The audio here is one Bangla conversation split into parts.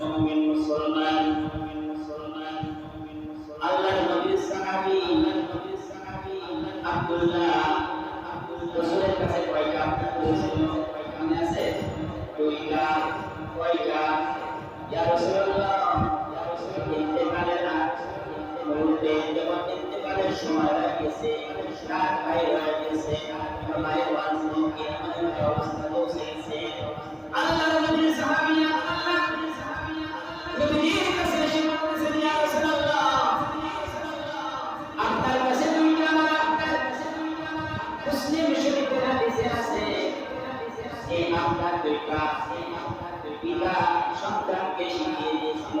মুমিন মুসলমান আল্লাহর নবীর সাহাবী আব্দুল্লাহ রাসূলের কাছে কয়টা বলেছিল মনে আছে দুইটা কয়টা ইয়া রাসূলুল্লাহ ইয়া রাসূলুল্লাহ ইন্তেকালের আগ যখন ইন্তেকালের সময় হয়ে গেছে রাত বাইরে হয়ে গেছে মায়ের ওয়াজকে আমাদের অবস্থা পৌঁছেছে আল্লাহর নবীর সাহাবীরা পিতা সন্তানকে শিখিয়ে দিয়েছিল।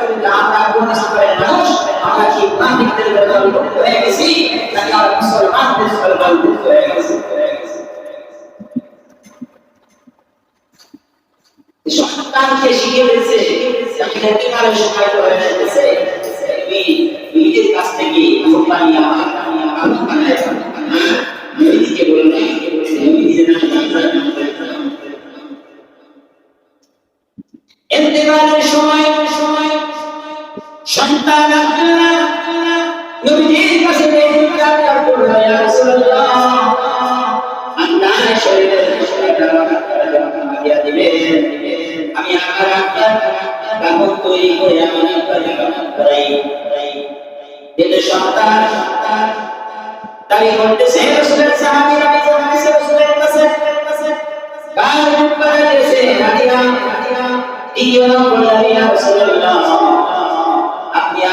নিজের কাছ থেকে সময় সন্তান আব্দুল্লাহ নবীজির কাছে ইন্তেকাল করল ইয়া রাসূলুল্লাহ। আপনার শরীরটা দিয়া দিবেন আমি আমার আপনার কাপড় তৈরি করে আমার আপনার করাই। কিন্তু সন্তান দাবি করতেছে রসুলের সাহাবীরা বলতেছে রসুলের কাছে, কার মুখ করে দিয়েছে দ্বিতীয় নম্বর নাদিয়া রাসূলুল্লাহ।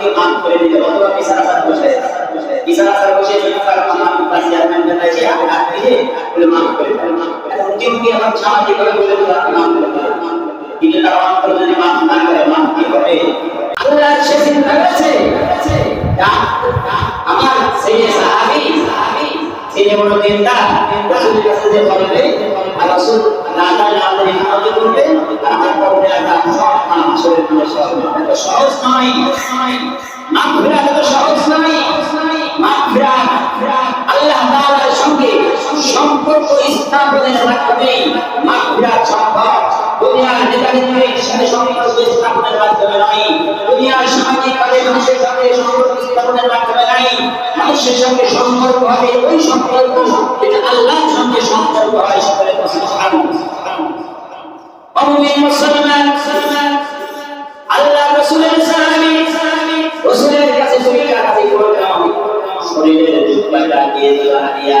স্বাভাবিকভাবে মাফ করে দিলে অথবা পিসার আসার বসে পিসার আসার বসে তার মামা বা চেয়ারম্যান জানায় যে আপনি হাত দিয়ে বলে মাফ করে দেন এখন কেউ কি আমার সামাজিকভাবে বলে দিলে আপনি মাফ করে দেন কিন্তু তারা অন্তর যদি মাফ না করে, মাফ কি হবে আল্লাহ সে চিন্তা আমার সেই সাহাবি তিনি বড় দিনদার রাসূলের কাছে যে বলবে রাসূল রাজা আমাদের ইমামতি করবে আর আমার পরে একটা সব পুরো সব এত সহজ নয় মাগফিরাত তো সহজ নয় মাগফিরাত আল্লাহ সঙ্গে সম্পর্ক স্থাপনের মাধ্যমে মাগফিরাত সম্ভব দুনিয়ার নেতাদের সাথে সম্পর্ক স্থাপনের মাধ্যমে নয়। দুনিয়ার সামাজিক কাজে মানুষের সাথে সম্পর্ক স্থাপনের মাধ্যমে নয়। মানুষের সঙ্গে সম্পর্ক হবে ওই সম্পর্ক যেটা আল্লাহর সঙ্গে সম্পর্ক হয় সকলে অমুমিন মুসলমান কাছে করলাম শরীরের জুব্বাটা দিয়ে দেওয়া দিয়া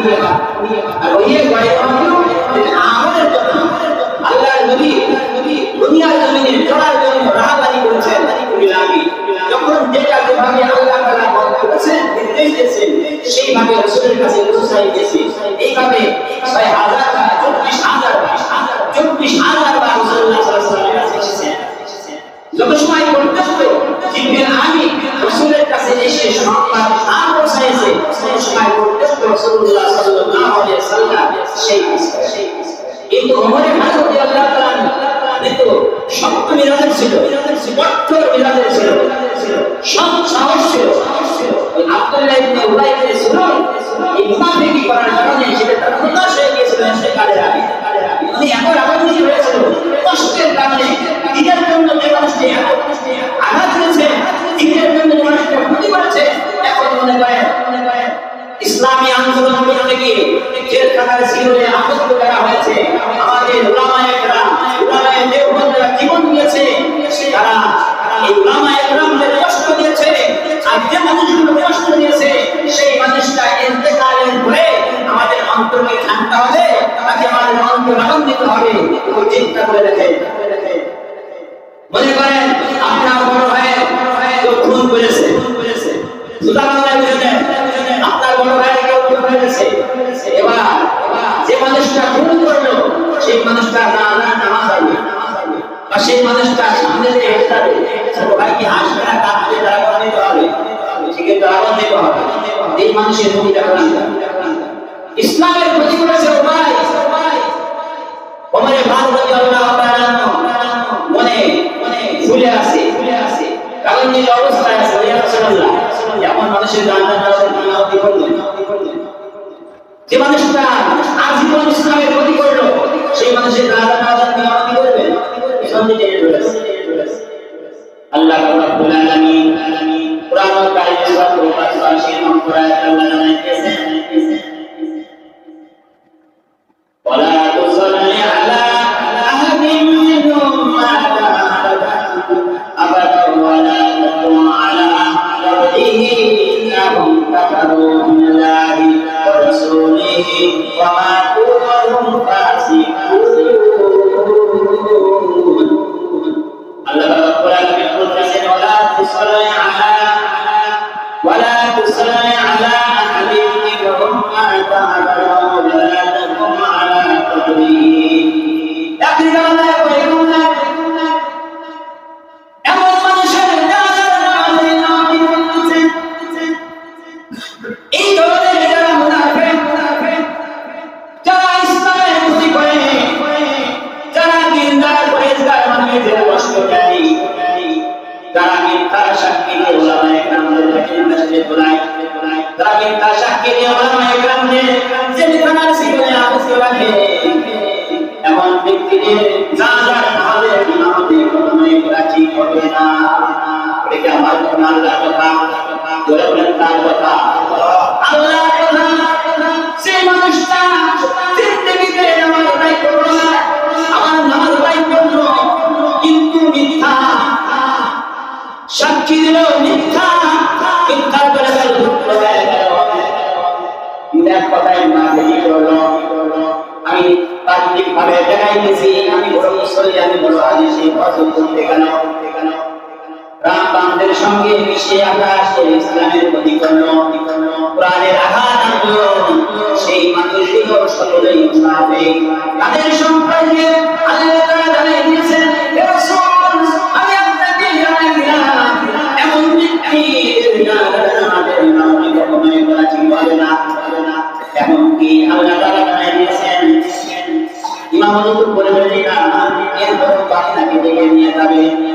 কোরআনটাই ওই আর করার কারণে সেটা তার হতাশ হয়ে গিয়েছিল সে কালের আগে উনি এত রাগান্বিত হয়েছিল কষ্টের কারণে নিজের জন্য যে মানুষটি এত আঘাত করেছে নিজের জন্য যে মানুষটা ক্ষতি করেছে এখন মনে করেন ইসলামী আন্দোলন করতে গিয়ে জেলখানার শিবিরে আহত করা হয়েছে আমাদের উলামায়ে কেরাম উলামায়ে দেওবন্দরা জীবন দিয়েছে তারা এই উলামায়ে কেরামদের কষ্ট দিয়েছে। আর যে হবে তাকে আমাদের অন্তর আনন্দিত হবে একটু চিন্তা করে দেখে মনে করেন, আপনার বড় ভাই কেউ খুন করেছে। আপনার বড় ভাই কেউ খুন করেছে। এবার যে মানুষটা খুন করল, সেই মানুষটা না না নামাজ হবে। বা সেই মানুষটা সামনে দিয়ে হেঁটে ছোট ভাই কি হাসবে না কাঁদবে তারা করে হবে। ঠিক আছে আবার দিতে হবে। এই মানুষের ভূমিকা ইসলামের ক্ষতি করেছে ও জন্য আল্লাহর কথা জোরে বলেন তার কথা আল্লাহর কথা সেই মানুষটা জিন্দেগিতে নামাজ আদায় করল না আমার নামাজ আদায় করল কিন্তু মিথ্যা সাক্ষী দিল মিথ্যা মিথ্যা আমি বড় মুসলি বড় হাদিসি ফজল করতে রামবামদের সঙ্গে মিশে আকাশ ইসলামের করল কোরআনের আঘাত সেই মানুষগুলো সকলেই মুনাফিক তাদের সম্পর্কে আল্লাহ তাআলা জানিয়ে দিয়েছেন, হে রাসূল, আমি আপনাকে জানিয়ে দিলাম, এমন ব্যক্তি আমাদের নামে কখনোই করা ঠিক হবে না। এমনকি আল্লাহ তাআলা জানিয়ে দিয়েছেন ইমামতি করে বলে না এরপর বাচ্চাকে ডেকে নিয়ে যাবে।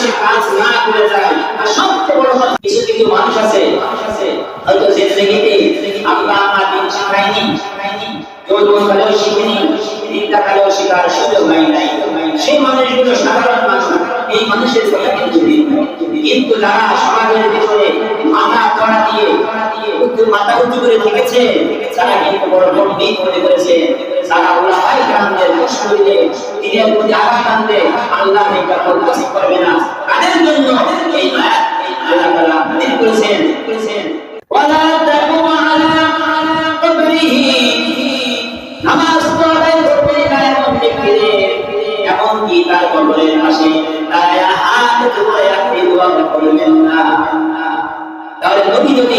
ওই কাজ না করে যায় আর সবচেয়ে বড় কথা কিছু কিছু মানুষ আছে, হয়তো জিন্দগিতে আমরা আমার দিন শিখাইনি যৌবন কালেও শিখিনি বিদ্যা কালেও শিখার সুযোগ হয় নাই। সেই মানুষগুলো সাধারণ মানুষ, এই মানুষের কথা কিন্তু কিন্তু যারা সমাজের ভিতরে মাথা কড়া দিয়ে মাথা উঁচু করে থেকেছে তারা কিন্তু বড় পণ্ডিত মনে করেছে তারা ওলামাই গ্রামদের কষ্ট দিনের প্রতি আঘাত আনতে আল্লাহ এটা বরদাস্ত করবে না। তাদের জন্য এই আয়াত আল্লাহ তাআলা নাযিল করেছেন। করেছেন ওয়ালা তাকুম আলা কবরিহি। নামাজ পড়াই করবে না এমন ব্যক্তিদের এমনকি তার কবরের পাশে তারা হাত জোড়ে আপনি দোয়া করবেন না। তাহলে নবী যদি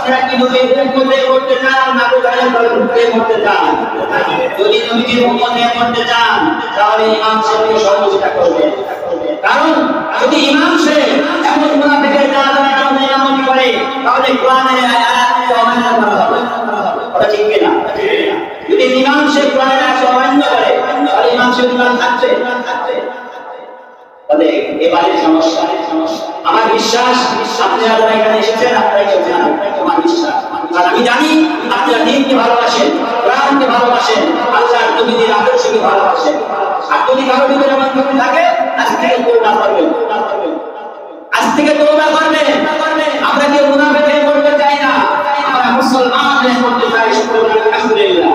আপনারা কি নবীর উম্মতে করতে চান না কোথায় করতে করতে চান? যদি নবীর উম্মতে করতে চান, তাহলে ইমাম সাহেবকে সহযোগিতা করবেন? কারণ যদি ইমাম সাহেব এমন মুনাফিকের জানা জানা ইমামতি করে, তাহলে কোরআনের আয়াতকে অমান্য করা হবে। কথা ঠিক কি না যদি ইমাম সাহেব কোরআনের আয়াত অমান্য করে, তাহলে ইমাম সাহেব ইমান থাকছে? থাকছে তবে এবারে সমস্যা আমার বিশ্বাস আপনারা যারা এখানে এসেছেন আপনারা কেউ জানেন আমার বিশ্বাস। কারণ আমি জানি, আপনারা দিনকে ভালোবাসেন কোরআনকে ভালোবাসেন, আল্লাহর নবীদের আদর্শকে ভালোবাসেন। আর যদি কারও ভিতরে এমন কিছু থাকে, আজ থেকে তওবা করবেন আজ থেকে তওবা করবেন। আমরা কেউ মুনাফিক হয়ে করতে চাই না। আমরা মুসলমান করতে চাই শুকর আলহামদুলিল্লাহ।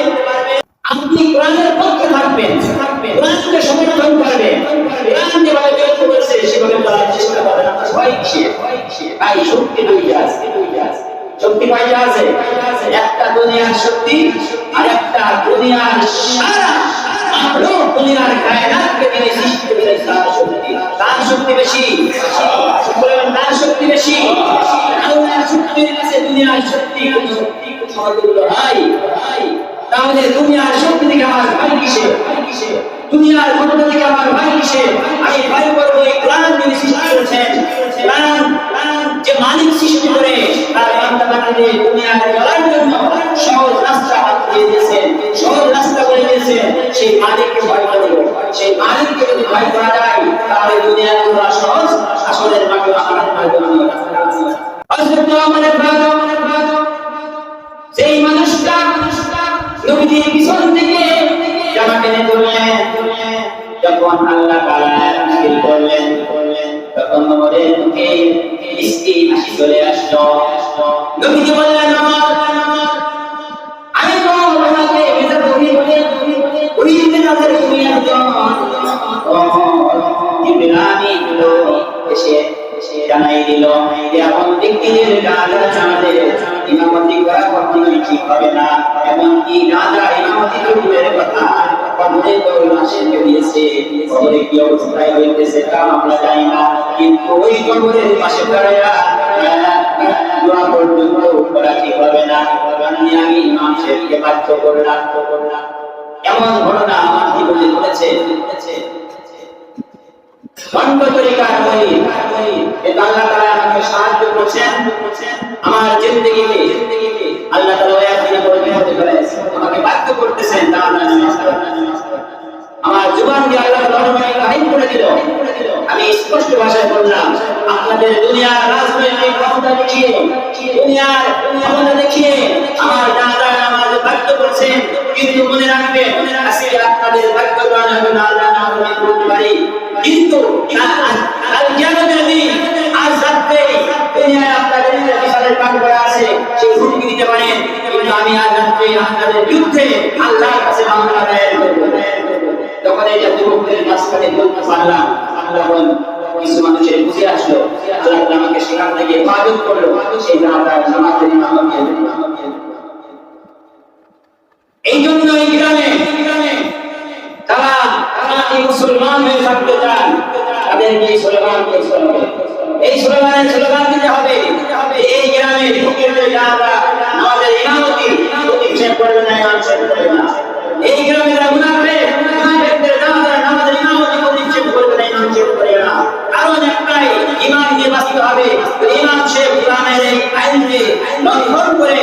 আপনি কোরআনের পক্ষে থাকবেন। কোরআনকে সমর্থন করবেন। কোরআন যেভাবে তৈরি করেছে, সেভাবে চলার চেষ্টা করবেন আপনার ভয় কিসে ভাই শক্তি দুইটা আছে। শক্তি কয়টা আছে? একটা দুনিয়ার শক্তি আর একটা দুনিয়ার সারা। দুনিয়ার কায়নাতকে তিনি সৃষ্টি করেছেন তার শক্তি। তার শক্তি বেশি। তার শক্তি বেশি। আল্লাহর শক্তির কাছে দুনিয়ার শক্তি শক্তি কোন সমতুল্য নাই। তাহলে দুনিয়ার শক্তি থেকে আমার ভাই কিসে? দুনিয়ার ক্ষমতা থেকে আমার ভাই কিসে? আমি ভাই এই প্রাণ যিনি সৃষ্টি করেছেন, প্রাণ যে মালিক সৃষ্টি করে, তার দুনিয়ার জন্য সহজ রাস্তা দিয়ে সহজ রাস্তা সেই মালিককে ভয় সেই মালিককে যদি ভয় করা যায়, তাহলে দুনিয়ার সহজ আসলের আমার আমাদের মানুষটা নবীজির পিছন থেকে জামা টেনে যখন আল্লাহ তাআলা নাযিল করলেন, তখন ওমরের মুখে মিষ্টি হাসি চলে আসলো। নবীজি বললেন, আমার, আমি তো তোমাকে বেঁচে করি বলে ওই বেঁচে তুমি একজন। জিবরানি দিল এসে জানাই দিল এমন ব্যক্তিদের চাঁদের ইমামতি করা কখনোই ঠিক হবে না। এমনকি গাঁজা ইমামতি তো দূরের কথা কবরে তো লাশের বেরিয়েছে কবরে কি অবস্থায় হইতেছে তা আমরা জানি না। কিন্তু ওই কবরের পাশে দাঁড়ায়া দোয়া পর্যন্ত করা ঠিক হবে না। আমি আমি ইমাম সাহেবকে বাধ্য করলাম। এমন ঘটনা আমার জীবনে ঘটেছে। ঘটেছে খণ্ড তরিকার বই এটা আল্লাহ করেছেন আমার জিন্দেগিতে আল্লাহ তাআলা একদিনে পরিণত হতে পারে আমাকে বাধ্য করতেছেন, তা না আমার জুবান দিয়ে আল্লাহ দরবারে কাহিনী করে দিল। আমি স্পষ্ট ভাষায় বললাম, আপনাদের দুনিয়ার রাজনৈতিক ক্ষমতা দেখিয়ে, দুনিয়ার ক্ষমতা দেখিয়ে আমার দাদা আমাদের বাধ্য করছেন। কিন্তু মনে রাখবেন, আজকে আপনাদের বাধ্য করানো হবে না আল্লাহ না বলতে পারি। কিন্তু কাল কিয়ামতের দিন রাত্রে দুনিয়ায় আপনাদের বিশালের কাজ করা আছে। সেই হুমকি দিতে পারেন, কিন্তু আমি আজ রাত্রে আপনাদের বিরুদ্ধে আল্লাহর কাছে মামলা দায়ের যখন এই যুবকদের মাঝখানে আল্লাহ আল্লাহ আমাকে জন্য মুসলমান তাদেরকে এই এই স্লোগানের স্লোগান দিতে হবে। এই গ্রামে ঢুকে যারা আমাদের ইমামতি প্রতিষ্ঠা করবে না ইমাম না। এই গ্রামে মুনাফে মুনাফেকদের নামাজের নামাজের ইমামতি প্রতিষ্ঠা করবে না ইমাম সাহেব করবে না। কারণ একটাই, ইমাম নির্বাচিত হবে। ইমাম সাহেব ইমামের এই আইনকে লঙ্ঘন করে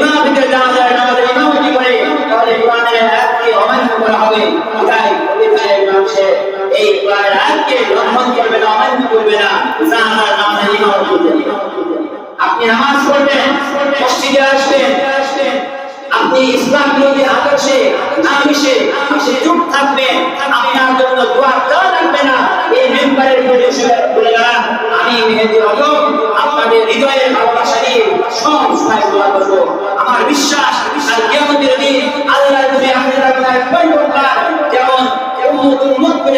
মুনাফিকের নামাজের নামাজের ইমামতি করে, তাহলে কোরআনের আয়াতকে অমান্য করা হবে। তাই তাই ইমাম সাহেব এই আয়াতকে লঙ্ঘন করবে না, অমান্য করবে না। জানার নাম না ইমাম আপনি নামাজ পড়বেন, মসজিদে আসবেন। আপনি ইসলাম বিরোধী আদর্শে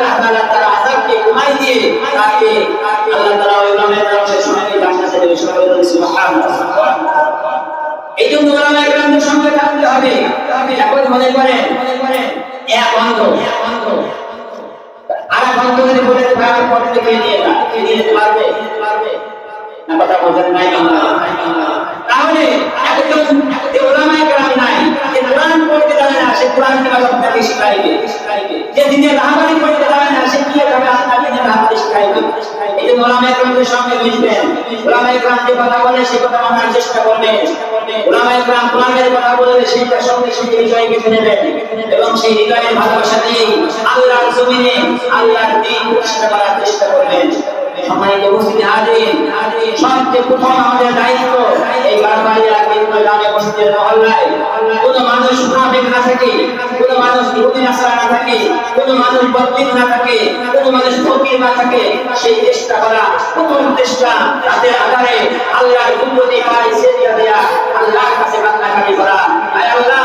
আল্লাহ তাআলা তার আযাবকে কমাই দিয়ে তাকে আল্লাহ তাআলা ওই উলামায়ে কেরামের সঙ্গে জান্নাতে দেবে সবাই বলেন সুবহানাল্লাহ এই আর এক যদি বলে ভাই পথ থেকে নিয়ে নিয়ে পারবে? না, কথা বলছেন নাই তাহলে একজন ওলামা একরাম নাই, যে কোরআন পড়তে জানে না, সে কোরআন কীভাবে আপনাকে শিখাইবে যে দিনে রাহাবারি পড়তে জানে না, সে কীভাবে আপনাকে দিনে রাহাবারি শিখাইবে? এই জন্য ওলামা একরামদের সঙ্গে মিশবেন ওলামা একরাম যে কথা বলে, সে কথা মানার চেষ্টা করবেন। ওলামা একরাম কোরআনের কথা বললে, সেইটা সঙ্গে সঙ্গে হৃদয়ে গেঁথে নেবেন। এবং সেই হৃদয়ের ভালোবাসা দিয়ে আল্লাহর জমিনে আল্লাহর দিন প্রতিষ্ঠা করার চেষ্টা করবেন। সম্মানিত উপস্থিতি হাজির। সবচেয়ে আমাদের দায়িত্ব, এই মহল্লায় কোন মানুষ মুনাফিক না থাকে, কোন মানুষ ইহুদি নাসারা না থাকে, কোন মানুষ না থাকে, কোন মানুষ ফকির না থাকে। সেই চেষ্টা করা প্রথম চেষ্টা আধারে আল্লাহর পায় সেদিয়া দেয়া, আল্লাহর কাছে করা। আল্লাহ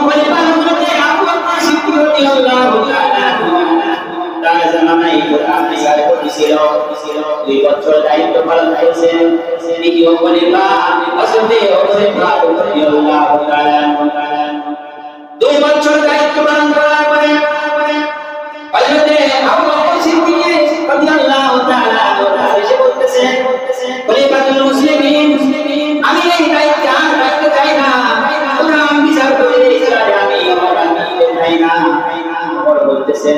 তার জামানায় কোরআন বিচার করেছিল দুই বছর দায়িত্ব পালন করেছেন। তিনি কি বলে বা অসুবিধে অবশ্যই ভালো দুই বছর দায়িত্ব পালন করার পরে, হযরতে আবু আমি এই চাই না। কোরআন বিচার করে আমি কোরআন রাখতে চাই না। বলতেছেন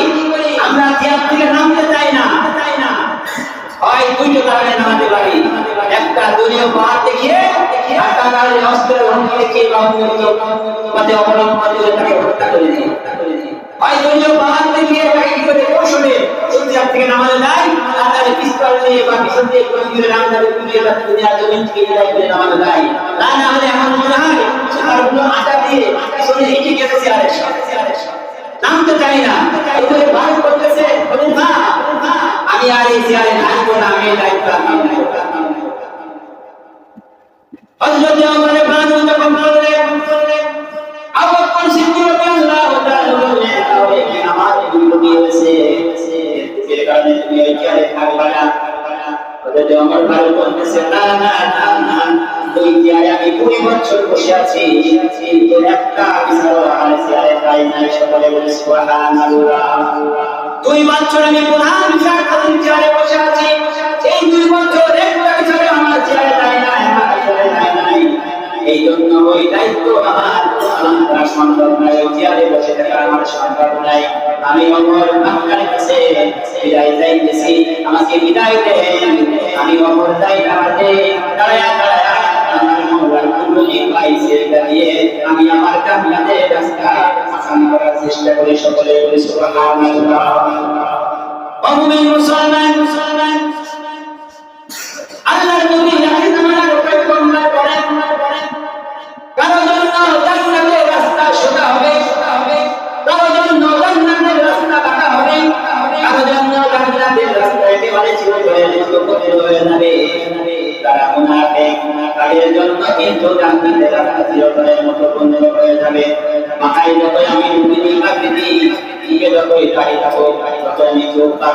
হয় থেকে তা না হলে এমন মনে হয় তারগুলো আটা দিয়ে চাই না এগুলো ভারত করতেছে বলেন না আমি আর এই না আমি দায়িত্ব হযরত ওমর বানু যখন বললেন, আবু বকর সিদ্দিক রাদিয়াল্লাহু তাআলা বললেন, তাহলে আমার দুটো দিয়েছে যে কারণে তুমি এই চেয়ারে না? হযরত ওমর বানু বলতেছে, না না না না, দুই চেয়ারে আমি কুড়ি বছর বসে আছি। কিন্তু একটা বিচার আমার চেয়ারে পাই নাই। সকলে বলে, সুবহানাল্লাহ। দুই বছর আমি প্রধান বিচার খাতির চেয়ারে বসে আছি। এই দুই বছর একটা বিচারে আমার চেয়ারে পাই নাই এই জন্য ওই দায়িত্ব আমার। আমার সম্ভব নাই চেয়ারে বসে থাকা আমার সম্ভব নাই। আমি অমর আপনার কাছে বিদায় চাইতেছি। আমাকে বিদায় দেন। আমি অমর যাই দাঁড়াতে দাঁড়ায়া দাঁড়ায়া আমি আমার কামিয়াদের রাস্তা আসান করার চেষ্টা করি সকলে বলি, সুবহানাল্লাহ। মুসলমান মুসলমান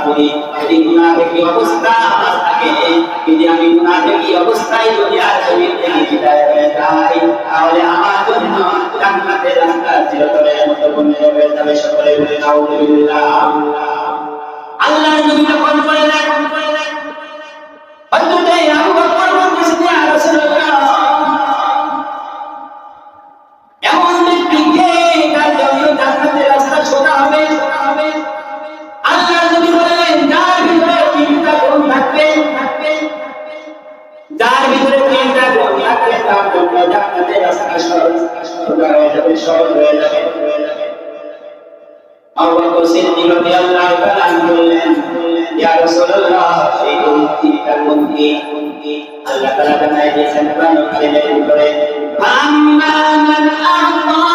করি যদি মুনাফিকি অবস্থা আমার থাকে, যদি আমি মুনাফিকি অবস্থায় যদি আর জমির থেকে বিদায় হয়ে যাই, তাহলে আমার জন্য জান্নাতের রাস্তা চিরতরের মতো বন্ধ হয়ে যাবে। সকলে বলে, নাউজুবিল্লাহ। আল্লাহ নবী যখন বললেন হযরত তার জান্নাতের রাস্তা সোজা হয়ে যাবে সহজ হয়ে যাবে আবু বকর সিদ্দিক রাদিয়াল্লাহু তাআলা বললেন ইয়া রাসূলুল্লাহ এই গুণ তিনটা আল্লাহ তাআলা জানাই দিয়েছেন কোরআন কারীমের ভিতরে আম্মা মান আ'তা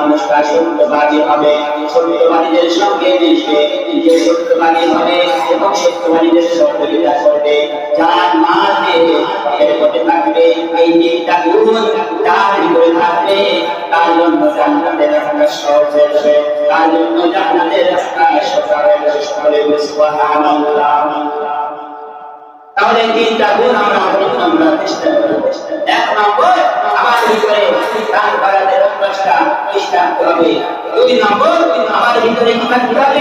আর মানুষটা সত্যবাদী হবে। সত্যবাদীদের সঙ্গে মিশবে যে সত্যবাদী হবে এবং সত্যবাদীদের সহযোগিতা করবে। যার মাল দিয়ে এর পথে থাকবে, এই তিনটা গুণ যার ভিতরে থাকবে। তার জন্য জান্নাতের রাস্তা সহজ হয়ে যাবে। তার জন্য জান্নাতের রাস্তা সকলে বলে সুবহানাল্লাহ। তাহলে তিনটা গুণ আমরা অবলম্বন করার চেষ্টা করব এক নম্বর আমার ভিতরে দান করার অভ্যাসটা প্রতিষ্ঠা করবে দুই নম্বর আমার ভিতরে কি থাকতে হবে